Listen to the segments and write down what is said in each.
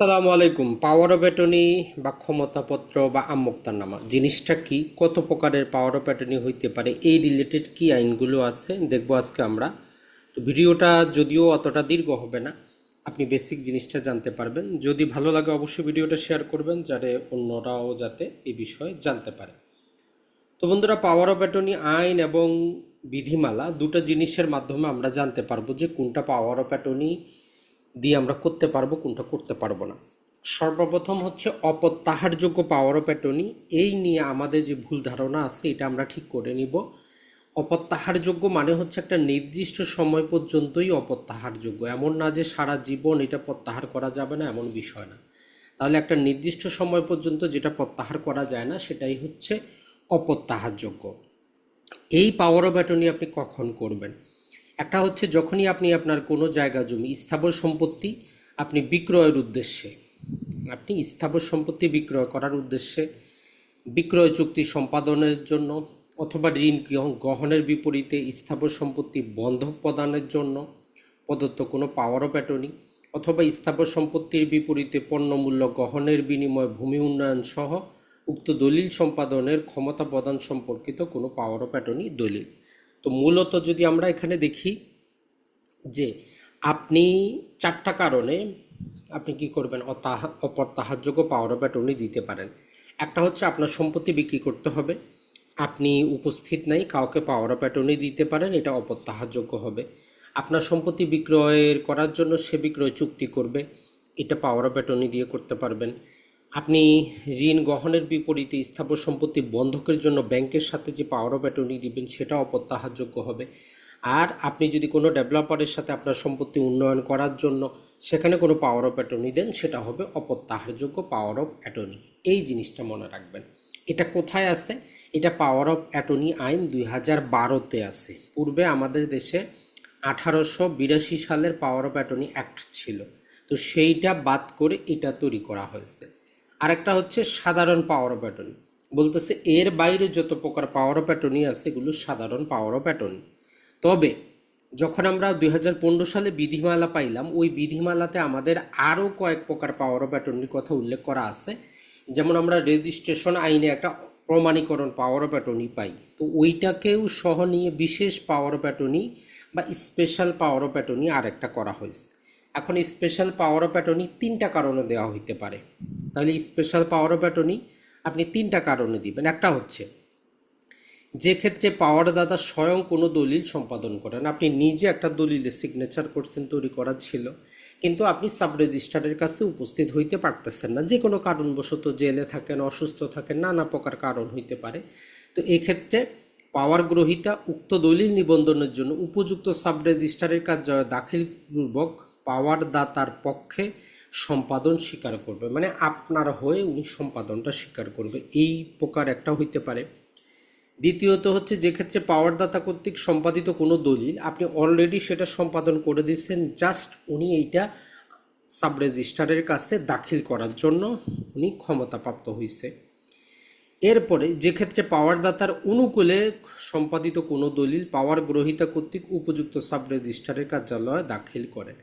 সালামু আলাইকুম। Power of attorney বা ক্ষমতাপত্র বা আমোক্তারনামা জিনিসটা কি? কত প্রকারের পাওয়ার অফ অ্যাটর্নি হইতে পারে? এই রিলেটেড কি আইনগুলো আছে? দেখব আজকে আমরা। তো ভিডিওটা যদিও অতটা দীর্ঘ হবে না, আপনি বেসিক জিনিসটা জানতে পারবেন। যদি ভালো লাগে অবশ্যই ভিডিওটা শেয়ার করবেন, যাতে অন্যরাও যাতে এই বিষয়ে জানতে পারে। তো বন্ধুরা পাওয়ার অফ অ্যাটর্নি আইন এবং বিধিমালা, দুটো জিনিসের মাধ্যমে আমরা জানতে পারব যে কোনটা পাওয়ার অফ অ্যাটর্নি দিয়ে আমরা করতে পারব, কোনটা করতে পারব না। সর্বপ্রথম হচ্ছে অপ্রত্যাহারযোগ্য পাওয়ার অফ অ্যাটর্নি এই নিয়ে আমাদের যে ভুল ধারণা আছে, এটা আমরা ঠিক করে নিব। অপ্রত্যাহারযোগ্য মানে হচ্ছে একটা নির্দিষ্ট সময় পর্যন্তই অপ্রত্যাহারযোগ্য এমন না যে সারা জীবন এটা প্রত্যাহার করা যাবে না, এমন বিষয় না। তাহলে একটা নির্দিষ্ট সময় পর্যন্ত যেটা প্রত্যাহার করা যায় না, সেটাই হচ্ছে অপ্রত্যাহারযোগ্য এই পাওয়ার অফ অ্যাটর্নি আপনি কখন করবেন? একটা হচ্ছে যখনই আপনি আপনার কোনো জায়গা জমি, স্থাবর সম্পত্তি আপনি বিক্রয়ের উদ্দেশ্যে, আপনি স্থাবর সম্পত্তি বিক্রয় করার উদ্দেশ্যে বিক্রয় চুক্তি সম্পাদনের জন্য অথবা ঋণ গ্রহণের বিপরীতে স্থাবর সম্পত্তি বন্ধক প্রদানের জন্য প্রদত্ত কোনো পাওয়ার অফ অ্যাটর্নি অথবা স্থাবর সম্পত্তির বিপরীতে পণ্যমূল্য গ্রহণের বিনিময়ে ভূমি উন্নয়ন সহ উক্ত দলিল সম্পাদনের ক্ষমতা প্রদান সম্পর্কিত কোনো পাওয়ার অফ অ্যাটর্নি দলিল। তো মূলত যদি আমরা এখানে দেখি যে আপনি চারটা কারণে আপনি কি করবেন অপ্রত্যাহারযোগ্য পাওয়ার অফ অ্যাটর্নি দিতে পারেন। একটা হচ্ছে আপনার সম্পত্তি বিক্রি করতে হবে। আপনি উপস্থিত নাই, কাউকে পাওয়ার অফ অ্যাটর্নি দিতে পারেন, এটা অপ্রত্যাহারযোগ্য হবে। আপনার সম্পত্তি বিক্রয়ের করার জন্য সে বিক্রয় চুক্তি করবে, এটা পাওয়ার অফ অ্যাটর্নি দিয়ে করতে পারবেন। আপনি ঋণ গ্রহণের বিপরীতে স্থাবর সম্পত্তি বন্ধকের জন্য ব্যাংকের সাথে যে পাওয়ার অফ অ্যাটর্নি দিবেন সেটা অপ্রত্যাহারযোগ্য হবে। আর আপনি যদি কোনো ডেভেলপারের সাথে আপনার সম্পত্তি উন্নয়ন করার জন্য সেখানে কোনো পাওয়ার অফ অ্যাটর্নি দেন, সেটা হবে অপ্রত্যাহারযোগ্য পাওয়ার অফ অ্যাটর্নি এই জিনিসটা মনে রাখবেন। এটা কোথায় আছে? এটা পাওয়ার অফ অ্যাটর্নি আইন দুই হাজার বারোতে আছে। পূর্বে আমাদের দেশে আঠারোশো বিরাশি সালের পাওয়ার অফ অ্যাটর্নি অ্যাক্ট ছিল। তো সেইটা বাদ করে এটা তৈরি করা হয়েছে। আরেকটা হচ্ছে সাধারণ পাওয়ার অফ অ্যাটর্নি বলতেছে, এর বাইরে যত প্রকার পাওয়ার অ্যাটর্নি আছে, এগুলো সাধারণ পাওয়ার অফ অ্যাটর্নি তবে, যখন আমরা দু হাজার পনেরো সালে বিধিমালা পাইলাম, ওই বিধিমালাতে আমাদের আরও কয়েক প্রকার পাওয়ার অফ অ্যাটর্নির কথা উল্লেখ করা আছে। যেমন আমরা রেজিস্ট্রেশন আইনে একটা প্রমাণীকরণ পাওয়ার অ্যাটর্নি পাই। তো ওইটাকেও সহ নিয়ে বিশেষ পাওয়ার অ্যাটর্নি বা স্পেশাল পাওয়ার অ্যাটর্নি আরেকটা করা হয়েছে। এখন স্পেশাল পাওয়ার অফ অ্যাটর্নি তিনটা কারণে দেওয়া হইতে পারে। তাহলে স্পেশাল পাওয়ার অফ অ্যাটর্নি আপনি তিনটা কারণে দিবেন। একটা হচ্ছে, যে ক্ষেত্রে পাওয়ার দাতা স্বয়ং কোনো দলিল সম্পাদন করেন, আপনি নিজে একটা দলিলে সিগনেচার করছেন, তৈরি করা ছিল, কিন্তু আপনি সাব রেজিস্ট্রারের কাছে উপস্থিত হইতে পারতেছেন না। যে কোনো কারণবশত জেলে থাকেন, অসুস্থ থাকেন, নানা প্রকার কারণ হইতে পারে। তো এক্ষেত্রে পাওয়ার গ্রহিতা উক্ত দলিল নিবন্ধনের জন্য উপযুক্ত সাব রেজিস্ট্রারের কার্যালয়ে দাখিলপূর্বক পাওয়ার দাতার পক্ষে সম্পাদন স্বীকার করবে। মানে আপনার হয়ে উনি সম্পাদনটা স্বীকার করবে। এই প্রকার একটা হইতে পারে। দ্বিতীয়ত হচ্ছে যে ক্ষেত্রে পাওয়ারদাতা কর্তৃক সম্পাদিত কোনো দলিল, আপনি অলরেডি সেটা সম্পাদন করে দিয়েছেন জাস্ট উনি এইটা সাব রেজিস্ট্রারের কাছে দাখিল করার জন্য উনি ক্ষমতাপ্রাপ্ত হয়েছে এরপরে যে ক্ষেত্রে পাওয়ারদাতার অনুকূলে সম্পাদিত কোনো দলিল, পাওয়ার গ্রহিতা কর্তৃক উপযুক্ত সাব রেজিস্ট্রারের কার্যালয়ে দাখিল করেন।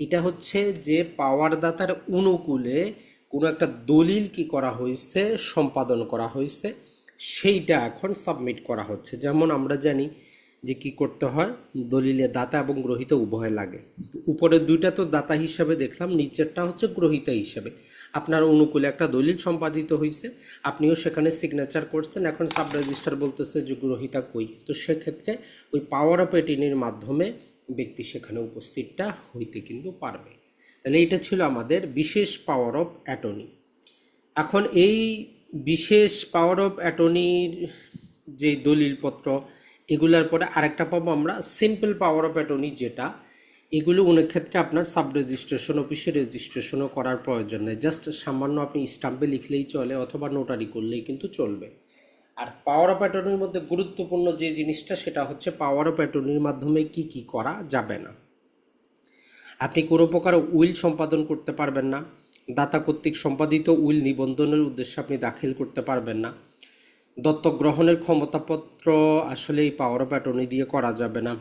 এটা হচ্ছে যে পাওয়ারদাতার অনুকূলে কোনো একটা দলিল কি করা হয়েছে, সম্পাদন করা হয়েছে, সেইটা এখন সাবমিট করা হচ্ছে। যেমন আমরা জানি যে কি করতে হয়, দলিলে দাতা এবং গ্রহিতা উভয় লাগে। তো উপরের দুইটা তো দাতা হিসাবে দেখলাম, নিচেরটা হচ্ছে গ্রহিতা হিসাবে। আপনার অনুকূলে একটা দলিল সম্পাদিত হয়েছে, আপনিও সেখানে সিগনেচার করছেন, এখন সাব রেজিস্টার বলতেছে যে গ্রহিতা কই? তো সেক্ষেত্রে ওই পাওয়ার অফ এটিনির মাধ্যমে ব্যক্তি সেখানে উপস্থিতটা হইতে কিন্তু পারবে। তাহলে এটা ছিল আমাদের বিশেষ পাওয়ার অফ অ্যাটর্নি এখন এই বিশেষ পাওয়ার অফ অ্যাটর্নির যে দলিলপত্র, এগুলার পরে আরেকটা পাবো আমরা সিম্পল পাওয়ার অফ অ্যাটর্নি যেটা, এগুলো অনেক ক্ষেত্রে আপনার সাব রেজিস্ট্রেশন অফিসে রেজিস্ট্রেশনও করার প্রয়োজন নেই। জাস্ট সামান্য আপনি স্টাম্পে লিখলেই চলে, অথবা নোটারি করলেই কিন্তু চলবে। আর পাওয়ার অফ অ্যাটর্নির মধ্যে গুরুত্বপূর্ণ যে জিনিসটা, সেটা হচ্ছে পাওয়ার অফ অ্যাটর্নির মাধ্যমে কি কি করা যাবে না। আপনি কোনো প্রকার উইল সম্পাদন করতে পারবেন না। দাতা কর্তৃক সম্পাদিত উইল নিবন্ধনের উদ্দেশ্যে আপনি দাখিল করতে পারবেন না। দত্তক গ্রহণের ক্ষমতাপত্র আসলে এই পাওয়ার অফ অ্যাটর্নি দিয়ে করা যাবে না।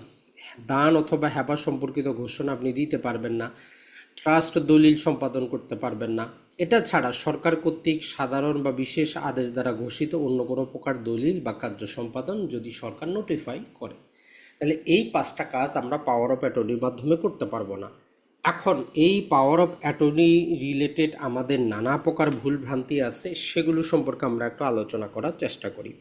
দান অথবা হেবা সম্পর্কিত ঘোষণা আপনি দিতে পারবেন না। ট্রাস্ট দলিল সম্পাদন করতে পারবেন না। এটা ছাড়া সরকার কর্তৃক সাধারণ বা বিশেষ আদেশ দ্বারা ঘোষিত অন্য কোনো প্রকার দলিল বা কার্য সম্পাদন যদি সরকার নোটিফাই করে, তাহলে এই পাঁচটা কাজ আমরা পাওয়ার অফ অ্যাটর্নির মাধ্যমে করতে পারব না। এখন এই পাওয়ার অফ অ্যাটর্নি রিলেটেড আমাদের নানা প্রকার ভুল ভ্রান্তি আছে, সেগুলো সম্পর্কে আমরা একটু আলোচনা করার চেষ্টা করি।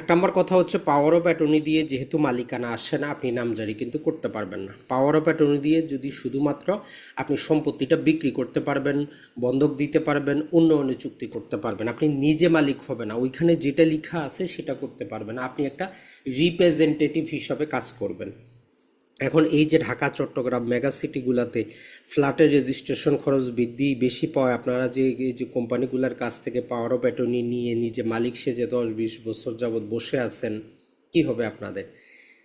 এক নম্বর কথা হচ্ছে পাওয়ার অফ অ্যাটর্নি দিয়ে যেহেতু মালিকানা আসে না, আপনি নামজারি কিন্তু করতে পারবেন না। পাওয়ার অফ অ্যাটর্নি দিয়ে যদি শুধুমাত্র আপনি সম্পত্তিটা বিক্রি করতে পারবেন, বন্ধক দিতে পারবেন, উন্নয়নে চুক্তি করতে পারবেন, আপনি নিজে মালিক হবে না, ওইখানে যেটা লেখা আছে সেটা করতে পারবেন, আপনি একটা রিপ্রেজেন্টেটিভ হিসাবে কাজ করবেন। এখন এই যে ঢাকা, চট্টগ্রাম মেগা সিটিগুলোতে ফ্ল্যাটের রেজিস্ট্রেশন খরচ বৃদ্ধি বেশি পায় আপনারা যে, এই যে কোম্পানিগুলোর কাছ থেকে পাওয়ার অফ অ্যাটর্নি নিয়ে নিজে মালিক সেজে দশ বিশ বছর যাবৎ বসে আছেন, কি হবে আপনাদের?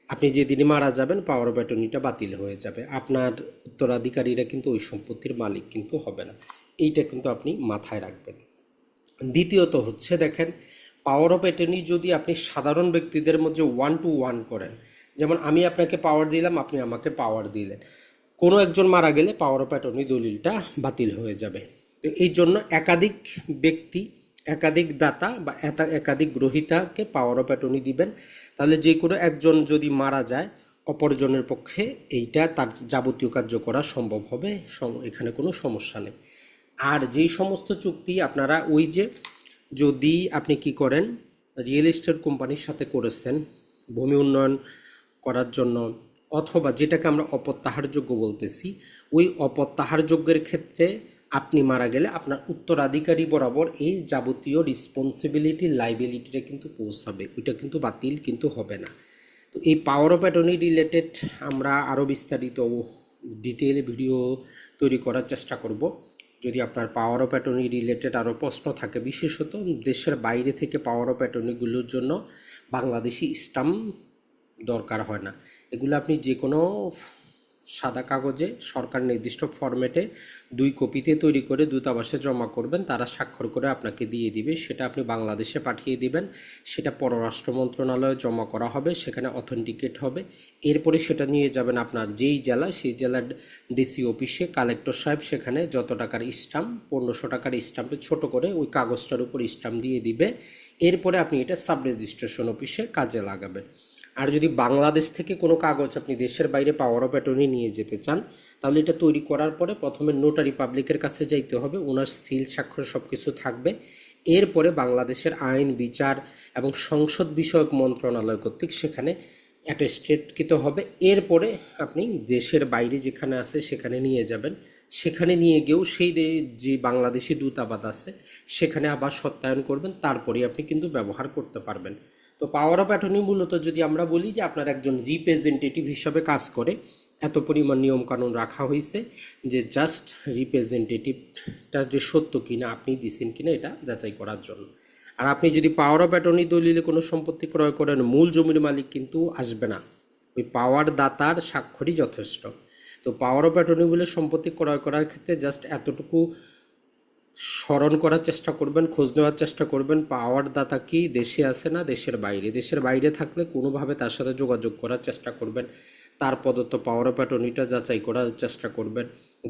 আপনি যেদিনই মারা যাবেন পাওয়ার অফ অ্যাটর্নিটা বাতিল হয়ে যাবে। আপনার উত্তরাধিকারীরা কিন্তু ওই সম্পত্তির মালিক কিন্তু হবে না। এইটা কিন্তু আপনি মাথায় রাখবেন। দ্বিতীয়ত হচ্ছে দেখেন পাওয়ার অফ অ্যাটর্নি যদি আপনি সাধারণ ব্যক্তিদের মধ্যে ওয়ান টু ওয়ান করেন যেমন আমি আপনাকে পাওয়ার দিলাম, আপনি আমাকে পাওয়ার দিলেন। কোনো একজন মারা গেলে পাওয়ার অফ অ্যাটর্নি দলিলটা বাতিল হয়ে যাবে। তো এই জন্য একাধিক ব্যক্তি, একাধিক দাতা বা একাধিক গ্রহিতাকে পাওয়ার অফ অ্যাটর্নি দিবেন। তাহলে যে কোনো একজন যদি মারা যায়, অপরজনের পক্ষে এইটা তার যাবতীয় কার্য করা সম্ভব হবে এখানে কোনো সমস্যা নেই। আর যেই সমস্ত চুক্তি আপনারা ওই যে যদি আপনি কি করেন রিয়েল এস্টেট কোম্পানির সাথে করেছেন, ভূমি উন্নয়ন করার জন্য অথবা যেটাকে আমরা অপত্যাহারযোগ্য বলতেছি, ওই অপত্যাহারযোগ্যের ক্ষেত্রে আপনি মারা গেলে আপনার উত্তরাধিকারী বরাবর এই যাবতীয় রেসপন্সিবিলিটি লাইবিলিটিটা কিন্তু পৌঁছাবে। ওইটা কিন্তু বাতিল কিন্তু হবে না। তো এই পাওয়ার অফ অ্যাটর্নি রিলেটেড আমরা আরও বিস্তারিত ডিটেল ভিডিও তৈরি করার চেষ্টা করব। যদি আপনার পাওয়ার অফ অ্যাটর্নি রিলেটেড আরও প্রশ্ন থাকে, বিশেষত দেশের বাইরে থেকে পাওয়ার অফ অ্যাটর্নিগুলোর জন্য বাংলাদেশি স্টাম্প দরকার হয় না। এগুলো আপনি যে কোনো সাদা কাগজে সরকার নির্দিষ্ট ফরম্যাটে দুই কপিতে তৈরি করে দূতাবাসে জমা করবেন, তারা স্বাক্ষর করে আপনাকে দিয়ে দিবে, সেটা আপনি বাংলাদেশে পাঠিয়ে দিবেন, সেটা পররাষ্ট্র মন্ত্রণালয়ে জমা করা হবে, সেখানে অথেন্টিকেট হবে, এরপরে সেটা নিয়ে যাবেন আপনার যেই জেলা, সেই জেলার ডিসি অফিসে কালেক্টর সাহেব সেখানে যত টাকার স্টাম্প পনেরোশো টাকার স্টাম্পে ছোট করে ওই কাগজটার উপর স্টাম্প দিয়ে দিবে, এরপরে আপনি এটা সাব রেজিস্ট্রেশন অফিসে কাজে লাগাবেন। আর যদি বাংলাদেশ থেকে কোনো কাগজ আপনি দেশের বাইরে পাওয়ার অফ অ্যাটর্নি নিয়ে যেতে চান, তাহলে এটা তৈরি করার পরে প্রথমে নোটারি পাবলিকের কাছে যাইতে হবে, ওনার সিল, স্বাক্ষর সব কিছু থাকবে। এরপরে বাংলাদেশের আইন, বিচার এবং সংসদ বিষয়ক মন্ত্রণালয় কর্তৃক সেখানে অ্যাটেস্টেডকৃত হবে। এরপরে আপনি দেশের বাইরে যেখানে আছে সেখানে নিয়ে যাবেন। সেখানে নিয়ে গিয়েও সেই যে বাংলাদেশি দূতাবাস আছে, সেখানে আবার সত্যায়ন করবেন। তারপরে আপনি কিন্তু ব্যবহার করতে পারবেন। তো পাওয়ার অফ অ্যাটর্নি মূলত যদি আমরা বলি যে আপনার একজন রিপ্রেজেন্টেটিভ হিসাবে কাজ করে, এত পরিমাণ নিয়মকানুন রাখা হয়েছে যে জাস্ট রিপ্রেজেন্টেটিভটা যে সত্য কিনা, আপনি দিচ্ছেন কিনা, এটা যাচাই করার জন্য। আর আপনি যদি পাওয়ার অফ অ্যাটর্নি দলিলে কোনো সম্পত্তি ক্রয় করেন, মূল জমির মালিক কিন্তু আসবে না। ওই পাওয়ার দাতার স্বাক্ষরই যথেষ্ট। তো পাওয়ার অফ অ্যাটর্নি বলে সম্পত্তি ক্রয় করার ক্ষেত্রে জাস্ট এতটুকু স্মরণ করার চেষ্টা করবেন, খোঁজ নেওয়ার চেষ্টা করবেন পাওয়ার দাতা কি দেশে আছে না দেশের বাইরে? দেশের বাইরে থাকলে কোনোভাবে তার সাথে যোগাযোগ করার চেষ্টা করবেন। তার প্রদত্ত পাওয়ার অফ যাচাই করার চেষ্টা করবেন।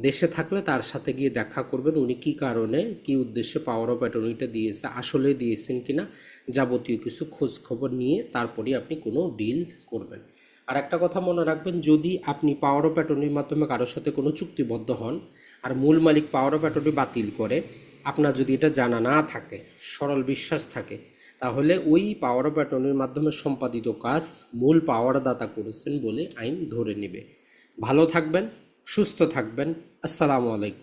দেশে থাকলে তার সাথে গিয়ে দেখা করবেন উনি কী কারণে, কী উদ্দেশ্যে পাওয়ার অফ দিয়েছে, আসলে দিয়েছেন কিনা, যাবতীয় কিছু খোঁজ খবর নিয়ে তারপরে আপনি কোনো ডিল করবেন। আর একটা কথা মনে রাখবেন, যদি আপনি পাওয়ার অফ অ্যাটর্নির মাধ্যমে কারোর সাথে কোনো চুক্তিবদ্ধ হন আর মূল মালিক পাওয়ার অফ অ্যাটর্নি বাতিল করে, আপনার যদি এটা জানা না থাকে, সরল বিশ্বাস থাকে তাহলে ওই পাওয়ার অফ অ্যাটর্নির মাধ্যমে সম্পাদিত কাজ মূল পাওয়ার দাতা করেছেন বলে আইন ধরে নেবে। ভালো থাকবেন, সুস্থ থাকবেন। আসসালামু আলাইকুম।